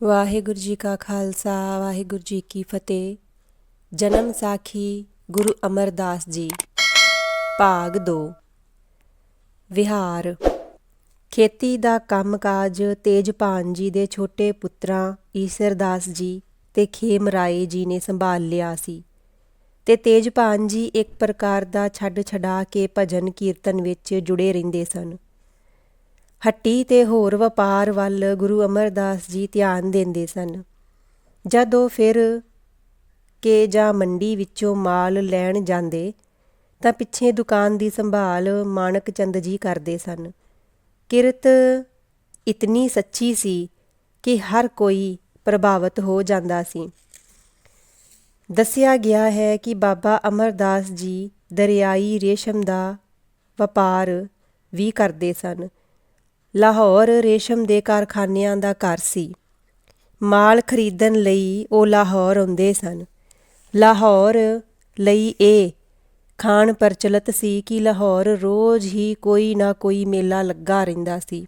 ਵਾਹਿਗੁਰੂ ਜੀ ਕਾ ਖਾਲਸਾ, ਵਾਹਿਗੁਰੂ ਜੀ ਕੀ ਫਤਿਹ। ਜਨਮ ਸਾਖੀ ਗੁਰੂ ਅਮਰਦਾਸ ਜੀ, ਭਾਗ 2 ਵਿਹਾਰ। ਖੇਤੀ ਦਾ ਕੰਮਕਾਜ ਤੇਜਪਾਨ ਜੀ ਦੇ ਛੋਟੇ ਪੁੱਤਰਾਂ ਈਸਰਦਾਸ ਜੀ ਤੇ ਖੇਮਰਾਏ ਜੀ ਨੇ ਸੰਭਾਲ ਲਿਆ ਸੀ। ਤੇ ਤੇਜਪਾਨ ਜੀ ਇੱਕ ਪ੍ਰਕਾਰ ਦਾ ਛੱਡ ਛਡਾ ਕੇ ਭਜਨ ਕੀਰਤਨ ਵਿੱਚ ਜੁੜੇ ਰਹਿੰਦੇ ਸਨ। ਹੱਟੀ ਤੇ ਹੋਰ ਵਪਾਰ ਵੱਲ ਗੁਰੂ ਅਮਰਦਾਸ ਜੀ ਧਿਆਨ ਦਿੰਦੇ ਸਨ। ਜਦ ਉਹ ਫਿਰ ਕੇ ਜਾਂ ਮੰਡੀ ਵਿੱਚੋਂ ਮਾਲ ਲੈਣ ਜਾਂਦੇ, ਤਾਂ ਪਿੱਛੇ ਦੁਕਾਨ ਦੀ ਸੰਭਾਲ ਮਾਨਕ ਚੰਦ ਜੀ ਕਰਦੇ ਸਨ। ਕਿਰਤ ਇਤਨੀ ਸੱਚੀ ਸੀ ਕਿ ਹਰ ਕੋਈ ਪ੍ਰਭਾਵਿਤ ਹੋ ਜਾਂਦਾ ਸੀ। ਦੱਸਿਆ ਗਿਆ ਹੈ ਕਿ ਬਾਬਾ ਅਮਰਦਾਸ ਜੀ ਦਰਿਆਈ ਰੇਸ਼ਮ ਦਾ ਵਪਾਰ ਵੀ ਕਰਦੇ ਸਨ। ਲਾਹੌਰ ਰੇਸ਼ਮ ਦੇ ਕਾਰਖਾਨਿਆਂ ਦਾ ਘਰ ਸੀ। ਮਾਲ ਖਰੀਦਣ ਲਈ ਉਹ ਲਾਹੌਰ ਆਉਂਦੇ ਸਨ। ਲਾਹੌਰ ਲਈ ਇਹ ਖਾਨ ਪ੍ਰਚਲਿਤ ਸੀ ਕਿ ਲਾਹੌਰ ਰੋਜ਼ ਹੀ ਕੋਈ ਨਾ ਕੋਈ ਮੇਲਾ ਲੱਗਾ ਰਹਿੰਦਾ ਸੀ।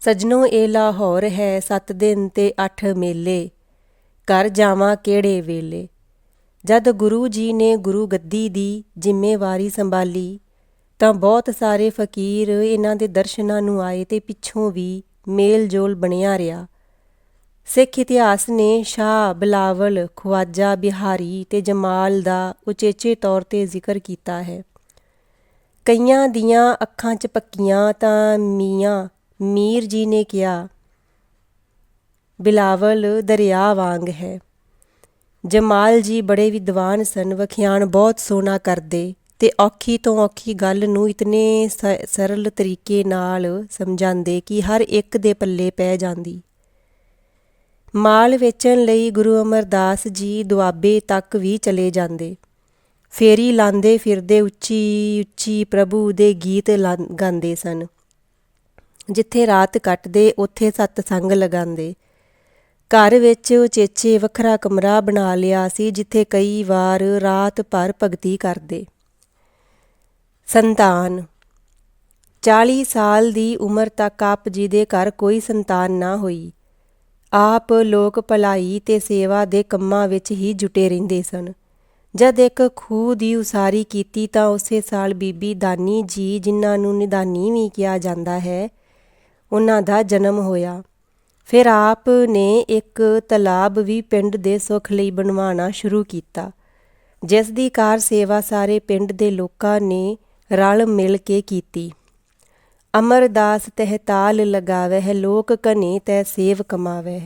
ਸਜਣੋ ਇਹ ਲਾਹੌਰ ਹੈ 7 ਦਿਨ ਤੇ 8 ਮੇਲੇ। ਕਰ ਜਾਵਾਂ ਕਿਹੜੇ ਵੇਲੇ? ਜਦ ਗੁਰੂ ਜੀ ਨੇ ਗੁਰੂ ਗੱਦੀ ਦੀ ਜ਼ਿੰਮੇਵਾਰੀ ਸੰਭਾਲੀ ਤਾਂ ਬਹੁਤ ਸਾਰੇ ਫਕੀਰ ਇਹਨਾਂ ਦੇ ਦਰਸ਼ਨਾਂ ਨੂੰ ਆਏ ਤੇ ਪਿੱਛੋਂ ਵੀ ਮੇਲ ਜੋਲ ਬਣਿਆ ਰਿਹਾ। ਸਿੱਖ ਇਤਿਹਾਸ ਨੇ ਸ਼ਾਹ ਬਲਾਵਲ ਖਵਾਜਾ ਬਿਹਾਰੀ ਤੇ ਜਮਾਲ ਦਾ ਉਚੇਚੇ ਤੌਰ ਤੇ ਜ਼ਿਕਰ ਕੀਤਾ ਹੈ। ਕਈਆਂ ਦੀਆਂ ਅੱਖਾਂ 'ਚ ਪੱਕੀਆਂ ਤਾਂ ਮੀਆਂ, ਮੀਰ ਜੀ ਨੇ ਕਿਹਾ, ਬਿਲਾਵਲ ਦਰਿਆ ਵਾਂਗ ਹੈ। ਜਮਾਲ ਜੀ ਬੜੇ ਵਿਦਵਾਨ ਸਨ ਵਖਿਆਣ ਬਹੁਤ ਸੋਨਾ ਕਰਦੇ। ਤੇ ਔਖੀ ਤੋਂ ਔਖੀ ਗੱਲ ਨੂੰ ਇਤਨੇ ਸਰਲ ਤਰੀਕੇ ਨਾਲ ਸਮਝਾਉਂਦੇ ਕਿ ਹਰ ਇੱਕ ਦੇ ਪੱਲੇ ਪੈ ਜਾਂਦੀ। ਮਾਲ ਵੇਚਣ ਲਈ ਗੁਰੂ ਅਮਰਦਾਸ ਜੀ ਦੁਆਬੇ ਤੱਕ ਵੀ ਚਲੇ ਜਾਂਦੇ। ਫੇਰੀ ਲਾਂਦੇ ਫਿਰਦੇ ਉੱਚੀ ਉੱਚੀ ਪ੍ਰਭੂ ਦੇ ਗੀਤ ਗਾਉਂਦੇ ਸਨ। ਜਿੱਥੇ ਰਾਤ ਕੱਟਦੇ, ਉੱਥੇ ਸਤਸੰਗ ਲਗਾਉਂਦੇ ਘਰ ਵਿੱਚ ਉਚੇਚੇ ਵੱਖਰਾ ਕਮਰਾ ਬਣਾ ਲਿਆ ਸੀ, ਜਿੱਥੇ ਕਈ ਵਾਰ ਰਾਤ ਭਰ ਭਗਤੀ ਕਰਦੇ। ਸੰਤਾਨ। 40 ਸਾਲ ਦੀ ਉਮਰ ਤੱਕ ਆਪ ਜੀ ਦੇ ਘਰ ਕੋਈ ਸੰਤਾਨ ਨਾ ਹੋਈ। ਆਪ ਲੋਕ ਭਲਾਈ ਤੇ ਸੇਵਾ ਦੇ ਕੰਮਾਂ ਵਿੱਚ ਹੀ ਜੁਟੇ ਰਹਿੰਦੇ ਸਨ। ਜਦ ਇੱਕ ਖੂਹ ਦੀ ਉਸਾਰੀ ਕੀਤੀ ਤਾਂ ਉਸੇ ਸਾਲ ਬੀਬੀ ਦਾਨੀ ਜੀ, ਜਿਨ੍ਹਾਂ ਨੂੰ ਨਿਦਾਨੀ ਵੀ ਕਿਹਾ ਜਾਂਦਾ ਹੈ ਉਹਨਾਂ ਦਾ ਜਨਮ ਹੋਇਆ। ਫਿਰ ਆਪ ਨੇ ਇੱਕ ਤਲਾਬ ਵੀ ਪਿੰਡ ਦੇ ਸੁਖ ਲਈ ਬਣਵਾਉਣਾ ਸ਼ੁਰੂ ਕੀਤਾ, ਜਿਸ ਦੀ ਕਾਰ ਸੇਵਾ ਸਾਰੇ ਪਿੰਡ ਦੇ ਲੋਕਾਂ ਨੇ ਰਲ ਮਿਲ ਕੇ ਕੀਤੀ। ਅਮਰਦਾਸ ਤਹਿ ਤਾਲ ਲਗਾਵੇ ਲੋਕ ਕਨੇ ਤੈ ਸੇਵ ਕਮਾਵੇ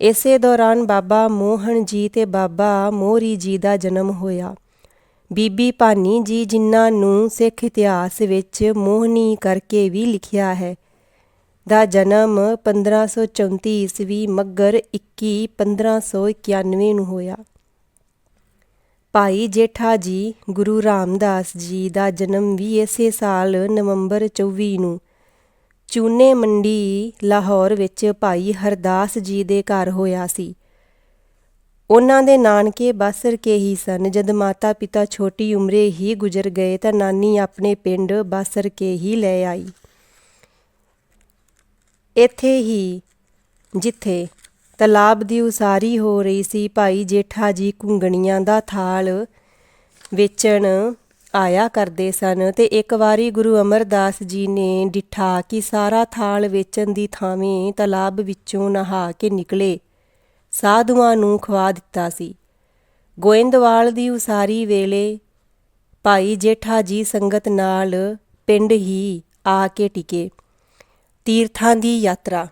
ਇਸੇ ਦੌਰਾਨ ਬਾਬਾ ਮੋਹਨ ਜੀ ਤੇ ਬਾਬਾ ਮੋਰੀ ਜੀ ਦਾ ਜਨਮ ਹੋਇਆ। ਬੀਬੀ ਭਾਨੀ ਜੀ ਜਿਨ੍ਹਾਂ ਨੂੰ ਸਿੱਖ ਇਤਿਹਾਸ ਵਿੱਚ ਮੋਹਨੀ ਕਰਕੇ ਵੀ ਲਿਖਿਆ ਹੈ, ਦਾ ਜਨਮ 1534 ਈਸਵੀ ਮੱਗਰ 21 1591 ਨੂੰ ਹੋਇਆ। ਭਾਈ ਜੇਠਾ ਜੀ, ਗੁਰੂ ਰਾਮਦਾਸ ਜੀ ਦਾ ਜਨਮ ਵੀ ਇਸੇ ਸਾਲ ਨਵੰਬਰ 24 ਨੂੰ। ਚੂਨੇ ਮੰਡੀ ਲਾਹੌਰ ਵਿੱਚ ਭਾਈ ਹਰਦਾਸ ਜੀ ਦੇ ਘਰ ਹੋਇਆ ਸੀ। ਉਹਨਾਂ ਦੇ ਨਾਨਕੇ ਬਾਸਰ ਕੇ ਹੀ ਸਨ। ਜਦ ਮਾਤਾ ਪਿਤਾ ਛੋਟੀ ਉਮਰੇ ਹੀ ਗੁਜ਼ਰ ਗਏ ਤਾਂ ਨਾਨੀ ਆਪਣੇ ਪਿੰਡ ਬਾਸਰ ਕੇ ਹੀ ਲੈ ਆਈ। ਇੱਥੇ ਹੀ, ਜਿੱਥੇ ਤਲਾਬ ਦੀ ਉਸਾਰੀ ਹੋ ਰਹੀ ਸੀ। ਭਾਈ ਜੇਠਾ ਜੀ ਕੁੰਗਣੀਆਂ ਦਾ ਥਾਲ ਵੇਚਣ ਆਇਆ ਕਰਦੇ ਸਨ ਤੇ ਇੱਕ ਵਾਰੀ ਗੁਰੂ ਅਮਰਦਾਸ ਜੀ ਨੇ ਡਿਠਾ ਕਿ ਸਾਰਾ ਥਾਲ ਵੇਚਣ ਦੀ ਥਾਵੇਂ ਤਲਾਬ ਵਿੱਚੋਂ ਨਹਾ ਕੇ ਨਿਕਲੇ। ਸਾਧੂਆਂ ਨੂੰ ਖਵਾ ਦਿੱਤਾ ਸੀ। ਗੋਇੰਦਵਾਲ ਦੀ ਉਸਾਰੀ ਵੇਲੇ ਭਾਈ ਜੇਠਾ ਜੀ ਸੰਗਤ ਨਾਲ ਪਿੰਡ ਹੀ ਆ ਕੇ ਟਿਕੇ। ਤੀਰਥਾਂ ਦੀ ਯਾਤਰਾ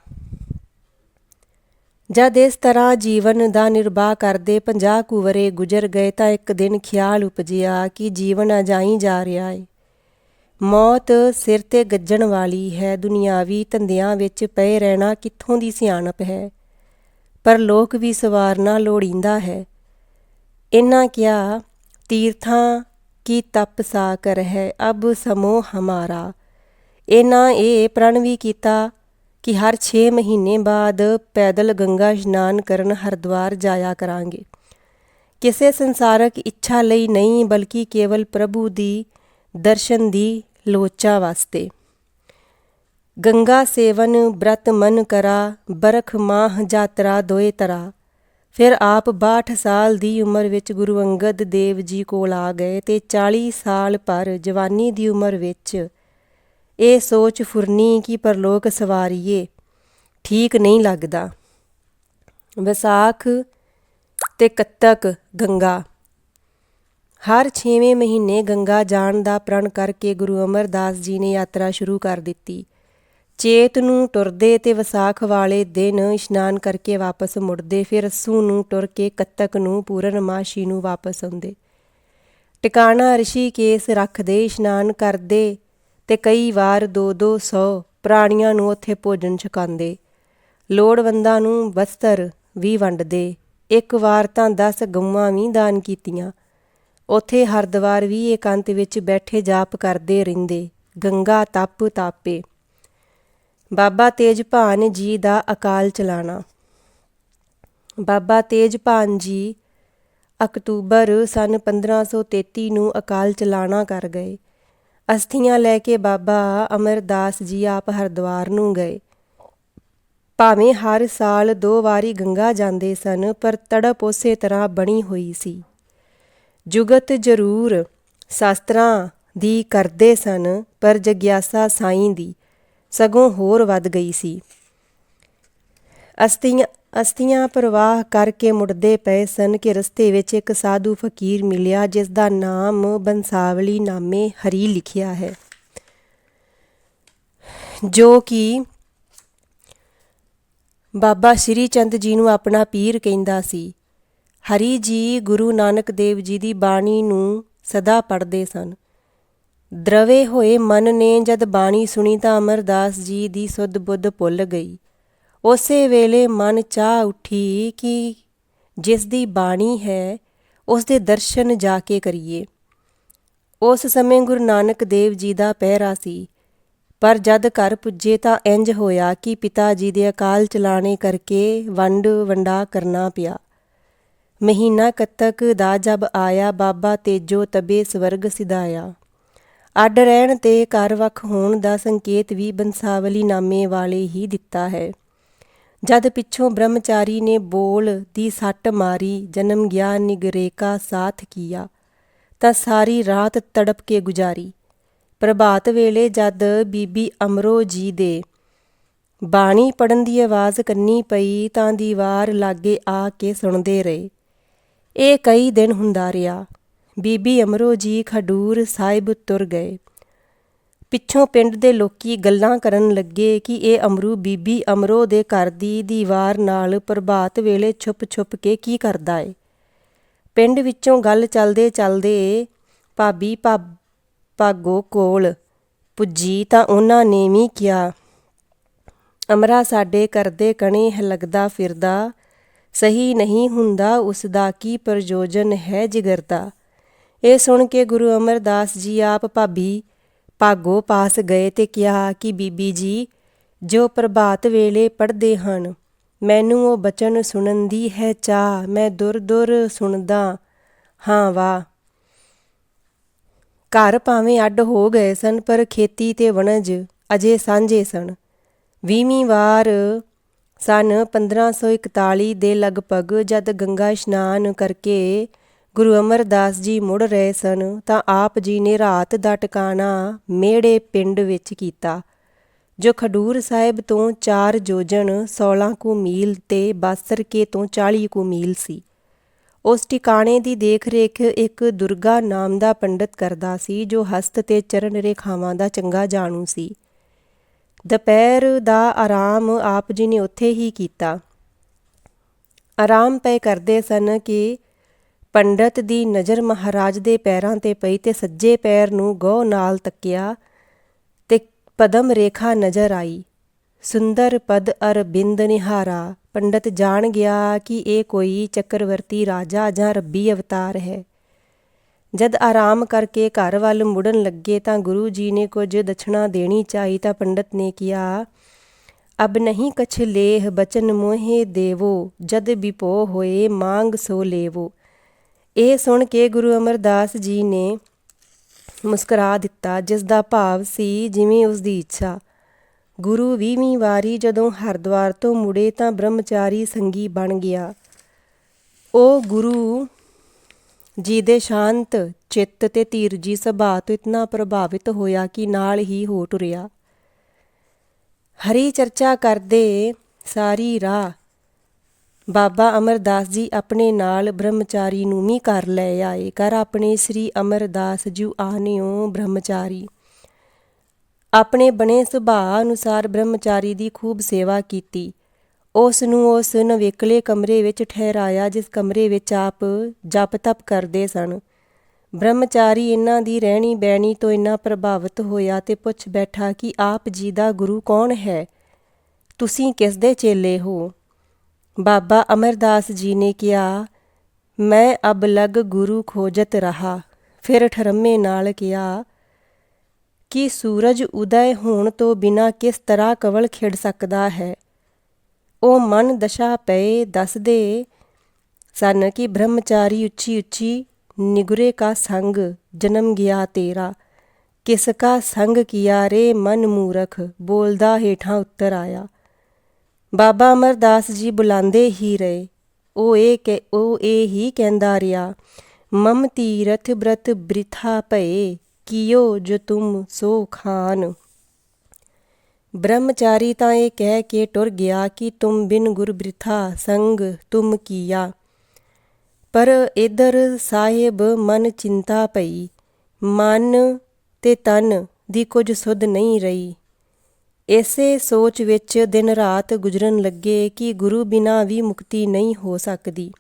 ਜਦ ਇਸ ਤਰ੍ਹਾਂ ਜੀਵਨ ਦਾ ਨਿਰਵਾਹ ਕਰਦੇ 50 ਕੁਵਰੇ ਗੁਜ਼ਰ ਗਏ ਤਾਂ ਇੱਕ ਦਿਨ ਖਿਆਲ ਉਪਜਿਆ ਕਿ ਜੀਵਨ ਅਜਾਈ ਜਾ ਰਿਹਾ ਏ। ਮੌਤ ਸਿਰ ਤੇ ਗੱਜਣ ਵਾਲੀ ਹੈ, ਦੁਨਿਆਵੀ ਧੰਦਿਆਂ ਵਿੱਚ ਪਏ ਰਹਿਣਾ ਕਿੱਥੋਂ ਦੀ ਸਿਆਣਪ ਹੈ? ਪਰ ਲੋਕ ਵੀ ਸਵਾਰਨਾ ਲੋੜੀਂਦਾ ਹੈ। ਇਨਾ ਕਿਹਾ, ਤੀਰਥਾਂ ਕੀ ਤਪ ਸਾਕਰ ਹੈ, ਅਬ ਸਮੋ ਹਮਾਰਾ। ਇਹਨਾਂ ਇਹ ਪ੍ਰਣ ਵੀ ਕੀਤਾ ਕਿ ਹਰ 6 ਮਹੀਨੇ ਬਾਅਦ ਪੈਦਲ ਗੰਗਾ ਇਸ਼ਨਾਨ ਕਰਨ ਹਰਦੁਆਰ ਜਾਇਆ ਕਰਾਂਗੇ। ਕਿਸੇ ਸੰਸਾਰਕ ਇੱਛਾ ਲਈ ਨਹੀਂ, ਬਲਕਿ ਕੇਵਲ ਪ੍ਰਭੂ ਦੀ, ਦਰਸ਼ਨ ਦੀ ਲੋਚਾ ਵਾਸਤੇ। ਗੰਗਾ ਸੇਵਨ ਬ੍ਰਤ ਮਨ ਕਰਾ, ਬਰਖ ਮਾਹ ਯਾਤਰਾ ਦੋਏ ਤਰਾ। ਫਿਰ ਆਪ 62 ਸਾਲ ਦੀ ਉਮਰ ਵਿੱਚ ਗੁਰੂ ਅੰਗਦ ਦੇਵ ਜੀ ਕੋਲ ਆ ਗਏ ਤੇ 40 ਸਾਲ ਪਰ ਜਵਾਨੀ ਦੀ ਉਮਰ ਵਿੱਚ ਇਹ ਸੋਚ ਫੁਰਨੀ ਕਿ ਪਰਲੋਕ ਸਵਾਰੀਏ, ਠੀਕ ਨਹੀਂ ਲੱਗਦਾ। ਵਿਸਾਖ ਤੇ ਕੱਤਕ ਗੰਗਾ। ਹਰ 6ਵੇਂ ਮਹੀਨੇ ਗੰਗਾ ਜਾਣ ਦਾ ਪ੍ਰਣ ਕਰਕੇ ਗੁਰੂ ਅਮਰਦਾਸ ਜੀ ਨੇ ਯਾਤਰਾ ਸ਼ੁਰੂ ਕਰ ਦਿੱਤੀ। ਚੇਤ ਨੂੰ ਟੁਰਦੇ ਤੇ ਵਿਸਾਖ ਵਾਲੇ ਦਿਨ ਇਸ਼ਨਾਨ ਕਰਕੇ ਵਾਪਸ ਮੁੜਦੇ, ਫਿਰ ਅੱਸੂ ਨੂੰ ਟੁਰ ਕੇ ਕੱਤਕ ਨੂੰ ਪੂਰਨਮਾਸ਼ੀ ਨੂੰ ਵਾਪਸ ਆਉਂਦੇ। ਟਿਕਾਣਾ ਰਿਸ਼ੀਕੇਸ਼ ਰੱਖਦੇ, ਇਸ਼ਨਾਨ ਕਰਦੇ ਤੇ ਕਈ ਵਾਰ 2-200 ਪ੍ਰਾਣੀਆਂ ਨੂੰ ਉੱਥੇ ਭੋਜਨ ਛਕਾਉਂਦੇ। ਲੋੜਵੰਦਾਂ ਨੂੰ ਬਸਤਰ ਵੀ ਵੰਡਦੇ। ਇੱਕ ਵਾਰ ਤਾਂ 10 ਗਊਆਂ ਵੀ ਦਾਨ ਕੀਤੀਆਂ। ਉਥੇ ਹਰਦਵਾਰ ਵੀ ਇਕੰਤ ਵਿੱਚ ਬੈਠੇ ਜਾਪ ਕਰਦੇ ਰਹਿੰਦੇ। ਗੰਗਾ ਤਪ ਤਾਪੇ। ਬਾਬਾ ਤੇਜ ਭਾਨ ਜੀ ਦਾ ਅਕਾਲ ਚਲਾਣਾ। ਬਾਬਾ ਤੇਜ ਭਾਨ ਜੀ ਅਕਤੂਬਰ ਸਨ 1533 ਨੂੰ ਅਕਾਲ ਚਲਾਣਾ ਕਰ ਗਏ। ਅਸਥੀਆਂ ਲੈ ਕੇ ਬਾਬਾ ਅਮਰਦਾਸ ਜੀ ਆਪ ਹਰਦੁਆਰ ਨੂੰ ਗਏ। ਭਾਵੇਂ ਹਰ ਸਾਲ ਦੋ ਵਾਰੀ ਗੰਗਾ ਜਾਂਦੇ ਸਨ, ਪਰ ਤੜਪ ਉਸੇ ਤਰ੍ਹਾਂ ਬਣੀ ਹੋਈ ਸੀ। ਜੁਗਤ ਜ਼ਰੂਰ ਸ਼ਾਸਤਰਾਂ ਦੀ ਕਰਦੇ ਸਨ, ਪਰ ਜਗਿਆਸਾ ਸਾਈਂ ਦੀ ਸਗੋਂ ਹੋਰ ਵੱਧ ਗਈ ਸੀ। ਅਸਤੀਆਂ ਅਸਤੀਆਂ ਪ੍ਰਵਾਹ ਕਰਕੇ ਮੁੜਦੇ ਪਏ ਸਨ ਕਿ ਰਸਤੇ ਵਿੱਚ ਇੱਕ ਸਾਧੂ ਫਕੀਰ ਮਿਲਿਆ, ਜਿਸ ਦਾ ਨਾਮ ਬੰਸਾਵਲੀ ਨਾਮੇ ਹਰੀ ਲਿਖਿਆ ਹੈ। ਜੋ ਕਿ ਬਾਬਾ ਸ਼੍ਰੀ ਚੰਦ ਜੀ ਨੂੰ ਆਪਣਾ ਪੀਰ ਕਹਿੰਦਾ ਸੀ। ਹਰੀ ਜੀ ਗੁਰੂ ਨਾਨਕ ਦੇਵ ਜੀ ਦੀ ਬਾਣੀ ਨੂੰ ਸਦਾ ਪੜ੍ਹਦੇ ਸਨ। ਦਰਵੇ ਹੋਏ ਮਨ ਨੇ ਜਦ ਬਾਣੀ ਸੁਣੀ ਤਾਂ ਅਮਰਦਾਸ ਜੀ ਦੀ ਸੁੱਧ ਬੁੱਧ ਭੁੱਲ ਗਈ। ਉਸੇ ਵੇਲੇ ਮਨ ਚਾਹ ਉੱਠੀ ਕਿ ਜਿਸ ਦੀ ਬਾਣੀ ਹੈ ਉਸ ਦੇ ਦਰਸ਼ਨ ਜਾ ਕੇ ਕਰੀਏ। ਉਸ ਸਮੇਂ ਗੁਰੂ ਨਾਨਕ ਦੇਵ ਜੀ ਦਾ ਪਹਿਰਾ ਸੀ। ਪਰ ਜਦ ਘਰ ਪੁੱਜੇ ਤਾਂ ਇੰਜ ਹੋਇਆ ਕਿ ਪਿਤਾ ਜੀ ਦੇ ਅਕਾਲ ਚਲਾਣੇ ਕਰਕੇ ਵੰਡ ਵੰਡਾ ਕਰਨਾ ਪਿਆ। ਮਹੀਨਾ ਕੱਤਕ ਦਾ ਜਬ ਆਇਆ, ਬਾਬਾ ਤੇਜੋ ਤਬੇ ਸਵਰਗ ਸਿਧਾਇਆ। ਅੱਡ ਰਹਿਣ ਤੇ ਘਰ ਵੱਖ ਹੋਣ ਦਾ ਸੰਕੇਤ ਵੀ ਬੰਸਾਵਲੀ ਨਾਮੇ ਵਾਲੇ ਹੀ ਦਿੱਤਾ ਹੈ। ਜਦ ਪਿੱਛੋਂ ਬ੍ਰਹਮਚਾਰੀ ਨੇ ਬੋਲ ਦੀ ਸੱਟ ਮਾਰੀ, ਜਨਮ ਗਿਆ ਨਿਗਰੇਕਾ ਸਾਥ ਕੀਆ, ਤਾਂ ਸਾਰੀ ਰਾਤ ਤੜਪ ਕੇ ਗੁਜ਼ਾਰੀ। ਪ੍ਰਭਾਤ ਵੇਲੇ ਜਦ ਬੀਬੀ ਅਮਰੋ ਜੀ ਦੇ ਬਾਣੀ ਪੜਨ ਦੀ ਆਵਾਜ਼ ਕੰਨੀ ਪਈ, ਤਾਂ ਦੀਵਾਰ ਲਾਗੇ ਆ ਕੇ ਸੁਣਦੇ ਰਹੇ। ਇਹ ਕਈ ਦਿਨ ਹੁੰਦਾ ਰਿਹਾ। ਬੀਬੀ ਅਮਰੋ ਜੀ ਖਡੂਰ ਸਾਹਿਬ ਤੁਰ ਗਏ। ਪਿੱਛੋਂ ਪਿੰਡ ਦੇ ਲੋਕੀ ਗੱਲਾਂ ਕਰਨ ਲੱਗੇ ਕਿ ਇਹ ਅਮਰੂ ਬੀਬੀ ਅਮਰੋ ਦੇ ਘਰ ਦੀ ਦੀਵਾਰ ਨਾਲ ਪ੍ਰਭਾਤ ਵੇਲੇ ਛੁਪ-ਛੁਪ ਕੇ ਕੀ ਕਰਦਾ ਏ। ਪਿੰਡ ਵਿੱਚੋਂ ਗੱਲ ਚੱਲਦੇ ਚੱਲਦੇ ਭਾਬੀ ਭਾਗੋ ਕੋਲ ਪੁੱਜੀ ਤਾਂ ਉਹਨਾਂ ਨੇ ਵੀ ਕਿਹਾ, ਅਮਰਾ ਸਾਡੇ ਘਰ ਦੇ ਕਣੇ ਲੱਗਦਾ ਫਿਰਦਾ, ਸਹੀ ਨਹੀਂ ਹੁੰਦਾ ਉਸ ਦਾ ਕੀ ਪ੍ਰਯੋਜਨ ਹੈ ਜਿਗਰ ਦਾ ਇਹ ਸੁਣ ਕੇ ਗੁਰੂ ਅਮਰਦਾਸ ਜੀ ਆਪ ਭਾਬੀ ਭਾਗੋ ਪਾਸ ਗਏ ਤੇ ਕਿਹਾ ਕਿ ਬੀਬੀ ਜੀ, ਜੋ ਪ੍ਰਭਾਤ ਵੇਲੇ ਪੜਦੇ ਹਨ, ਮੈਨੂੰ ਉਹ ਬਚਨ ਸੁਣਨ ਦੀ ਹੈ ਚਾਹ, ਮੈਂ ਦੁਰ ਦੁਰ ਸੁਣਦਾ ਹਾਂ ਵਾ। ਘਰ ਭਾਵੇਂ ਅੱਡ ਹੋ ਗਏ ਸਨ, ਪਰ ਖੇਤੀ ਤੇ ਵਣਜ ਅਜੇ ਸਾਂਝੇ ਸਨ। 20ਵੀਂ ਵਾਰ ਸਨ 1541 ਦੇ ਲਗਭਗ ਜਦ ਗੰਗਾ ਇਸ਼ਨਾਨ ਕਰਕੇ ਗੁਰੂ ਅਮਰਦਾਸ ਜੀ ਮੁੜ ਰਹੇ ਸਨ, ਤਾਂ ਆਪ ਜੀ ਨੇ ਰਾਤ ਦਾ ਟਿਕਾਣਾ ਮੇੜੇ ਪਿੰਡ ਵਿੱਚ ਕੀਤਾ, ਜੋ ਖਡੂਰ ਸਾਹਿਬ ਤੋਂ 4 ਜੋਜਨ 16 ਕੁ ਮੀਲ ਤੇ ਬਾਸਰਕੇ ਤੋਂ 40 ਕੁ ਮੀਲ ਸੀ। ਉਸ ਟਿਕਾਣੇ ਦੀ ਦੇਖ-ਰੇਖ ਇੱਕ ਦੁਰਗਾ ਨਾਮ ਦਾ ਪੰਡਤ ਕਰਦਾ ਸੀ, ਜੋ ਹਸਤ ਤੇ ਚਰਨ ਰੇਖਾਵਾਂ ਦਾ ਚੰਗਾ ਜਾਣੂ ਸੀ। ਦੁਪਹਿਰ ਦਾ ਆਰਾਮ ਆਪ ਜੀ ਨੇ ਉੱਥੇ ਹੀ ਕੀਤਾ। ਆਰਾਮ ਪਏ ਕਰਦੇ ਸਨ ਕਿ ਪੰਡਤ ਦੀ ਨਜ਼ਰ ਮਹਾਰਾਜ ਦੇ ਪੈਰਾਂ ਤੇ ਪਈ ਤੇ ਸੱਜੇ ਪੈਰ ਨੂੰ ਗੋ ਨਾਲ ਤੱਕਿਆ ਤੇ ਪਦਮ ਰੇਖਾ ਨਜ਼ਰ ਆਈ। ਸੁੰਦਰ ਪਦ ਅਰਬਿੰਦ ਨਿਹਾਰਾ, ਪੰਡਤ ਜਾਣ ਗਿਆ ਕਿ ਇਹ ਕੋਈ ਚੱਕਰਵਰਤੀ ਰਾਜਾ ਜਾਂ ਰੱਬੀ ਅਵਤਾਰ ਹੈ। ਜਦ ਆਰਾਮ ਕਰਕੇ ਘਰ ਵੱਲ ਮੁੜਨ ਲੱਗੇ ਤਾਂ ਗੁਰੂ ਜੀ ਨੇ ਕੁਝ ਦਛਣਾ ਦੇਣੀ ਚਾਹੀ ਤਾਂ ਪੰਡਤ ਨੇ ਕਿਹਾ, ਅਬ ਨਹੀਂ ਕਛ ਲੇਹ ਬਚਨ ਮੋਹੇ ਦੇਵੋ, ਜਦ ਬਿਪੋ ਹੋਏ ਮੰਗ ਸੋ ਲੇਵੋ। ਇਹ ਸੁਣ ਕੇ ਗੁਰੂ ਅਮਰਦਾਸ ਜੀ ਨੇ ਮੁਸਕਰਾ ਦਿੱਤਾ, ਜਿਸ ਦਾ ਭਾਵ ਸੀ ਜਿਵੇਂ ਉਸ ਦੀ ਇੱਛਾ। ਗੁਰੂ ਵੀਹਵੀਂ ਵਾਰੀ ਜਦੋਂ ਹਰਿਦੁਆਰ ਤੋਂ ਮੁੜੇ ਤਾਂ ਬ੍ਰਹਮਚਾਰੀ ਸੰਗੀ ਬਣ ਗਿਆ। ਉਹ ਗੁਰੂ ਜੀ ਦੇ ਸ਼ਾਂਤ ਚਿੱਤ ਤੇ ਧੀਰਜੀ ਸੁਭਾਅ ਤੋਂ ਇਤਨਾ ਪ੍ਰਭਾਵਿਤ ਹੋਇਆ ਕਿ ਨਾਲ ਹੀ ਹੋ ਟੁਰਿਆ। ਹਰੀ ਚਰਚਾ ਕਰਦੇ ਸਾਰੀ ਰਾਹ ਬਾਬਾ ਅਮਰਦਾਸ ਜੀ ਆਪਣੇ ਨਾਲ ਬ੍ਰਹਮਚਾਰੀ ਨੂੰ ਵੀ ਕਰ ਲੈ ਆਏ। ਕਰ ਆਪਣੇ ਸ੍ਰੀ ਅਮਰਦਾਸ ਜੂ ਆਨਿਓ ਬ੍ਰਹਮਚਾਰੀ। ਆਪਣੇ ਬਣੇ ਸੁਭਾਅ ਅਨੁਸਾਰ ਬ੍ਰਹਮਚਾਰੀ ਦੀ ਖੂਬ ਸੇਵਾ ਕੀਤੀ। ਉਸ ਨੂੰ ਉਸ ਨਵੇਕਲੇ ਕਮਰੇ ਵਿੱਚ ਠਹਿਰਾਇਆ, ਜਿਸ ਕਮਰੇ ਵਿੱਚ ਆਪ ਜਪ ਤਪ ਕਰਦੇ ਸਨ। ਬ੍ਰਹਮਚਾਰੀ ਇਹਨਾਂ ਦੀ ਰਹਿਣੀ ਬਹਿਣੀ ਤੋਂ ਇੰਨਾ ਪ੍ਰਭਾਵਿਤ ਹੋਇਆ ਤੇ ਪੁੱਛ ਬੈਠਾ ਕਿ ਆਪ ਜੀ ਦਾ ਗੁਰੂ ਕੌਣ ਹੈ? ਤੁਸੀਂ ਕਿਸ ਦੇ ਚੇਲੇ ਹੋ? ਬਾਬਾ ਅਮਰਦਾਸ ਜੀ ਨੇ ਕਿਹਾ, ਮੈਂ ਅਬ ਲਗ ਗੁਰੂ ਖੋਜਤ ਰਹਾ। ਫਿਰ ਠਰਮੇ ਨਾਲ ਕਿਹਾ, ਕਿ ਸੂਰਜ ਉਦੈ ਹੋਣ ਤੋਂ ਬਿਨਾ ਕਿਸ ਤਰ੍ਹਾਂ ਕਵਲ ਖਿੜ ਸਕਦਾ ਹੈ? ਉਹ ਮਨ ਦਸ਼ਾ ਪਏ ਦੱਸਦੇ, ਸਨ ਕਿ ਬ੍ਰਹਮਚਾਰੀ ਉੱਚੀ ਉੱਚੀ ਨਿਗੁਰੇ ਕਾ ਸੰਗ ਜਨਮ ਗਿਆ ਤੇਰਾ। ਕਿਸ ਕਾ ਸੰਗ ਕੀਆ ਰੇ ਮਨ ਮੂਰਖ ਬੋਲਦਾ ਹੇਠਾਂ ਉੱਤਰ ਆਇਆ। ਬਾਬਾ ਅਮਰਦਾਸ ਜੀ ਬੁਲਾਉਂਦੇ ਹੀ ਰਹੇ। ਉਹ ਇਹ ਕਿ ਉਹ ਇਹ ਹੀ ਕਹਿੰਦਾ ਰਿਹਾ, ਮਮ ਤੀਰਥ ਬ੍ਰਤ ਬ੍ਰਿਥਾ ਭਏ, ਕੀਓ ਜੋ ਤੁਮ ਸੋ ਖਾਨ। ਬ੍ਰਹਮਚਾਰੀ ਤਾਂ ਇਹ ਕਹਿ ਕੇ ਟੁਰ ਗਿਆ ਕਿ ਤੁਮ ਬਿਨ ਗੁਰ ਬ੍ਰਿਥਾ ਸੰਗ ਤੁਮ ਕੀਆ। ਪਰ ਇਧਰ ਸਾਹਿਬ ਮਨ ਚਿੰਤਾ ਪਈ ਮਨ ਤੇ ਤਨ ਦੀ ਕੁਝ ਸੁਧ ਨਹੀਂ ਰਹੀ। ਇਸੇ ਸੋਚ ਵਿੱਚ ਦਿਨ ਰਾਤ ਗੁਜ਼ਰਨ ਲੱਗੇ ਕਿ ਗੁਰੂ ਬਿਨਾ ਵੀ ਮੁਕਤੀ ਨਹੀਂ ਹੋ ਸਕਦੀ।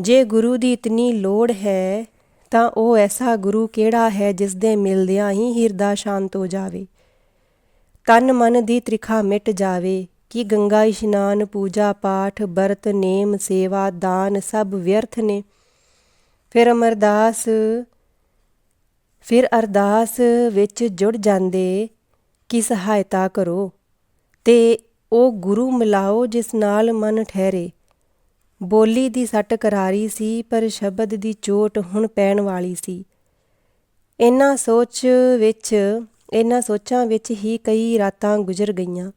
ਜੇ ਗੁਰੂ ਦੀ ਇਤਨੀ ਲੋੜ ਹੈ, ਤਾਂ ਉਹ ਐਸਾ ਗੁਰੂ ਕਿਹੜਾ ਹੈ ਜਿਸ ਦੇ ਮਿਲਦਿਆਂ ਹੀ ਹਿਰਦਾ ਸ਼ਾਂਤ ਹੋ ਜਾਵੇ? ਤਨ ਮਨ ਦੀ ਤ੍ਰਿਖਾ ਮਿਟ ਜਾਵੇ, ਕਿ ਗੰਗਾ ਇਸ਼ਨਾਨ, ਪੂਜਾ ਪਾਠ ਬਰਤ ਨੇਮ, ਸੇਵਾ, ਦਾਨ ਸਭ ਵਿਅਰਥ ਨੇ? ਫਿਰ ਅਮਰਦਾਸ, ਫਿਰ ਅਰਦਾਸ ਵਿੱਚ ਜੁੜ ਜਾਂਦੇ ਕਿ ਸਹਾਇਤਾ ਕਰੋ? ਤੇ ਉਹ ਗੁਰੂ ਮਿਲਾਓ ਜਿਸ ਨਾਲ ਮਨ ਠਹਿਰੇ। ਬੋਲੀ ਦੀ ਸੱਟ ਕਰਾਰੀ ਸੀ, ਪਰ ਸ਼ਬਦ ਦੀ ਚੋਟ ਹੁਣ ਪੈਣ ਵਾਲੀ ਸੀ। ਇਹਨਾਂ ਸੋਚ ਵਿੱਚ, ਇਹਨਾਂ ਸੋਚਾਂ ਵਿੱਚ ਹੀ ਕਈ ਰਾਤਾਂ ਗੁਜ਼ਰ ਗਈਆਂ।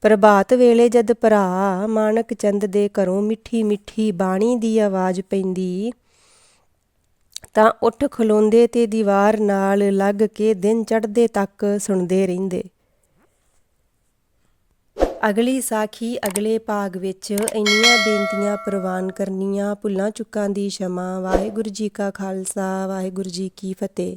ਪ੍ਰਭਾਤ ਵੇਲੇ ਜਦ ਭਰਾ ਮਾਨਕ ਚੰਦ ਦੇ ਘਰੋਂ ਮਿੱਠੀ ਮਿੱਠੀ ਬਾਣੀ ਦੀ ਆਵਾਜ਼ ਪੈਂਦੀ ਤਾਂ ਉੱਠ ਖਲੋਂਦੇ ਤੇ ਦੀਵਾਰ ਨਾਲ ਲੱਗ ਕੇ ਦਿਨ ਚੜ੍ਹਦੇ ਤੱਕ ਸੁਣਦੇ ਰਹਿੰਦੇ। ਅਗਲੀ ਸਾਖੀ ਅਗਲੇ ਭਾਗ ਵਿੱਚ ਇੰਨੀਆਂ ਬੇਨਤੀਆਂ ਪ੍ਰਵਾਨ ਕਰਨੀਆਂ, ਭੁੱਲਾਂ ਚੁੱਕਾਂ ਦੀ ਸ਼ਮਾ, ਵਾਹਿਗੁਰੂ ਜੀ ਕਾ ਖਾਲਸਾ, ਵਾਹਿਗੁਰੂ ਜੀ ਕੀ ਫਤਿਹ।